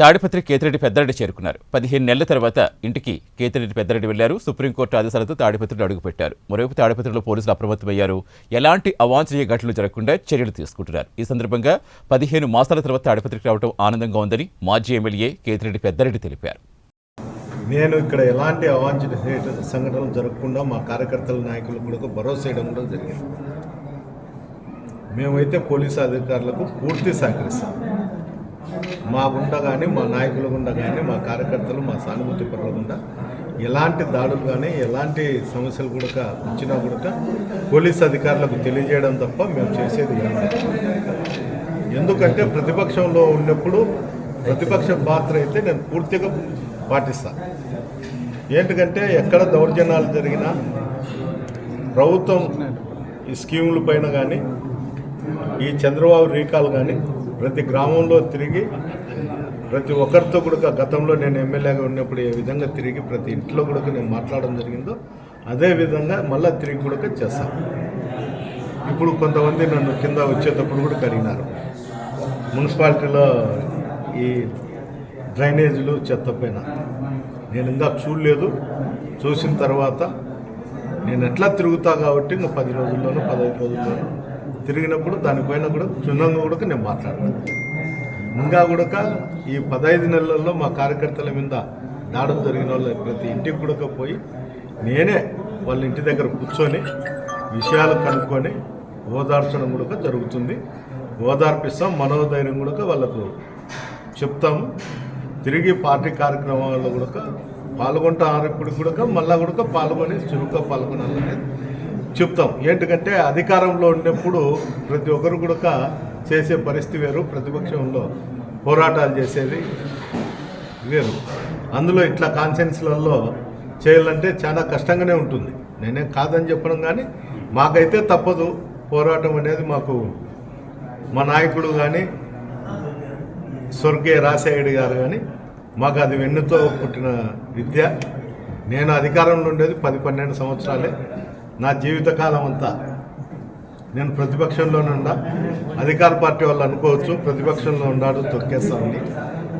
తాడిపత్రి కేతిరెడ్డి పెద్దారెడ్డి చేరుకున్నారు. పదిహేను నెలల తర్వాత ఇంటికి కేతిరెడ్డి పెద్దారెడ్డి వెళ్ళారు. సుప్రీంకోర్టు ఆదేశాలతో తాడిపత్రులు అడుగుపెట్టారు. మరోవైపు తాడిపత్రిలో పోలీసులు అప్రమత్తమయ్యారు. ఎలాంటి అవాంఛనీయ ఘటనలు జరగకుండా చర్యలు తీసుకుంటున్నారు. ఈ సందర్భంగా పదిహేను మాసాల తర్వాత తాడిపత్రికి రావడం ఆనందంగా ఉందని మాజీ ఎమ్మెల్యే కేతిరెడ్డి పెద్దారెడ్డి తెలిపారు. నేను ఇక్కడ ఎలాంటి అవాంఛనీయ సంఘటనలు జరగకుండా మా కార్యకర్తల నాయకులు కూడా భరోసా చేయడం కూడా జరిగింది. మేమైతే పోలీసు అధికారులకు పూర్తి సహకరిస్తాం. మా గుండా కానీ మా నాయకుల గుండా కానీ మా కార్యకర్తలు మా సానుభూతి పరుల గుండా ఎలాంటి దాడులు కానీ ఎలాంటి సమస్యలు కూడా వచ్చినా కూడా పోలీస్ అధికారులకు తెలియజేయడం తప్ప మేము చేసేది ఎందుకంటే ప్రతిపక్షంలో ఉన్నప్పుడు ప్రతిపక్ష పాత్ర అయితే నేను పూర్తిగా పాటిస్తాను ఏంటికంటే ఎక్కడ దౌర్జన్యాలు జరిగినా ప్రభుత్వం ఈ స్కీముల పైన కానీ ఈ చంద్రబాబు రీకాల్ కానీ ప్రతి గ్రామంలో తిరిగి ప్రతి ఒక్కరితో కూడా గతంలో నేను ఎమ్మెల్యేగా ఉన్నప్పుడు ఏ విధంగా తిరిగి ప్రతి ఇంట్లో కూడా నేను మాట్లాడడం జరిగిందో అదే విధంగా మళ్ళీ తిరిగి కూడా చేస్తాను ఇప్పుడు కొంతమంది నన్ను కింద వచ్చేటప్పుడు కూడా కడిగినారు. మున్సిపాలిటీలో ఈ డ్రైనేజీలు చెత్త పైన. నేను ఇంకా చూడలేదు. చూసిన తర్వాత నేను ఎట్లా తిరుగుతా కాబట్టి ఇంకా పది రోజుల్లోనూ పదహైదు రోజుల్లోనూ తిరిగినప్పుడు దానిపైన కూడా క్షుణ్ణంగా కూడా నేను మాట్లాడతాను ఇంకా కూడా ఈ పదహైదు నెలల్లో మా కార్యకర్తల మీద దాడులు జరిగిన వాళ్ళ ప్రతి ఇంటికి కూడా పోయి నేనే వాళ్ళ ఇంటి దగ్గర కూర్చొని విషయాలు కనుక్కొని ఓదార్చడం కూడా జరుగుతుంది. ఓదార్పిస్తాం మనోధైర్యం కూడా వాళ్ళకు చెప్తాము తిరిగి పార్టీ కార్యక్రమాల్లో కూడా పాల్గొంటారు ఇప్పుడు కూడా మళ్ళా కూడా పాల్గొని చురుగ్గా పాల్గొనాలని చెప్తాం. ఏంటంటే అధికారంలో ఉన్నప్పుడు ప్రతి ఒక్కరు కూడా చేసే పరిస్థితి వేరు ప్రతిపక్షంలో పోరాటాలు చేసేది వేరు. అందులో ఇట్లా కాన్సెన్స్లలో చేయాలంటే చాలా కష్టంగానే ఉంటుంది. నేనేం కాదని చెప్పడం కానీ మాకైతే తప్పదు. పోరాటం అనేది మాకు మా నాయకుడు కానీ స్వర్గీయ రాజశేఖర్ గారు కానీ మాకు అది వెన్నుతో పుట్టిన విద్య. నేను అధికారంలో ఉండేది పది పన్నెండు సంవత్సరాలే. నా జీవితకాలం అంతా. నేను ప్రతిపక్షంలోనే ఉండా. అధికార పార్టీ వాళ్ళు అనుకోవచ్చు ప్రతిపక్షంలో ఉన్నాడు తొక్కేస్తామని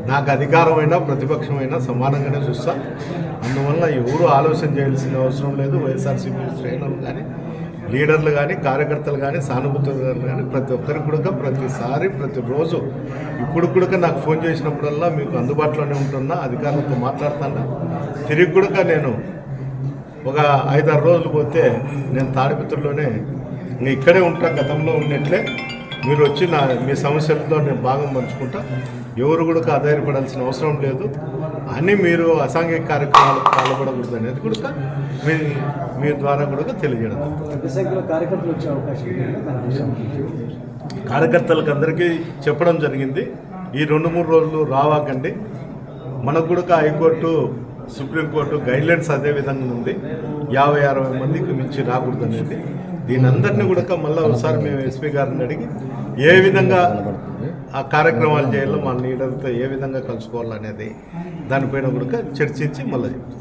నాకు అధికారమైనా ప్రతిపక్షమైనా సమానంగానే చూస్తా. అందువల్ల ఎవరు ఆలోచన చేయాల్సిన అవసరం లేదు. వైఎస్ఆర్సీపీ శ్రేణులు కానీ లీడర్లు కానీ కార్యకర్తలు కానీ సానుభూతులు కానీ ప్రతి ఒక్కరికి కూడా ప్రతిసారి ప్రతిరోజు ఇప్పుడు కూడా నాకు ఫోన్ చేసినప్పుడల్లా మీకు అందుబాటులోనే ఉంటున్నా అధికారులతో మాట్లాడుతున్నా. తిరిగి కూడా నేను ఒక ఐదారు రోజులు పోతే నేను తాడిపత్రిలోనే ఇంక ఇక్కడే ఉంటా గతంలో ఉన్నట్లే. మీరు వచ్చి నా మీ సమస్యలతో నేను భాగం పంచుకుంటా. ఎవరు కూడా ఆధారపడాల్సిన అవసరం లేదు. అని మీరు అసాంఘిక కార్యక్రమాలకు పాల్పడకూడదు అనేది కూడా మీ మీ ద్వారా కూడా తెలియజేయడం. కార్యకర్తలకు అందరికీ చెప్పడం జరిగింది. ఈ రెండు మూడు రోజులు రావాకండి. మనకు కూడా హైకోర్టు సుప్రీంకోర్టు గైడ్లైన్స్ అదే విధంగా ఉంది. యాభై అరవై మందికి మించి రాకూడదు అనేది దీని అందరినీ కూడా మళ్ళీ ఒకసారి మేము ఎస్పీ గారిని అడిగి ఏ విధంగా ఆ కార్యక్రమాలు చేయాలో మన లీడర్తో ఏ విధంగా కలుసుకోవాలనేది దానిపైన కూడా చర్చించి మళ్ళీ చెప్తాం.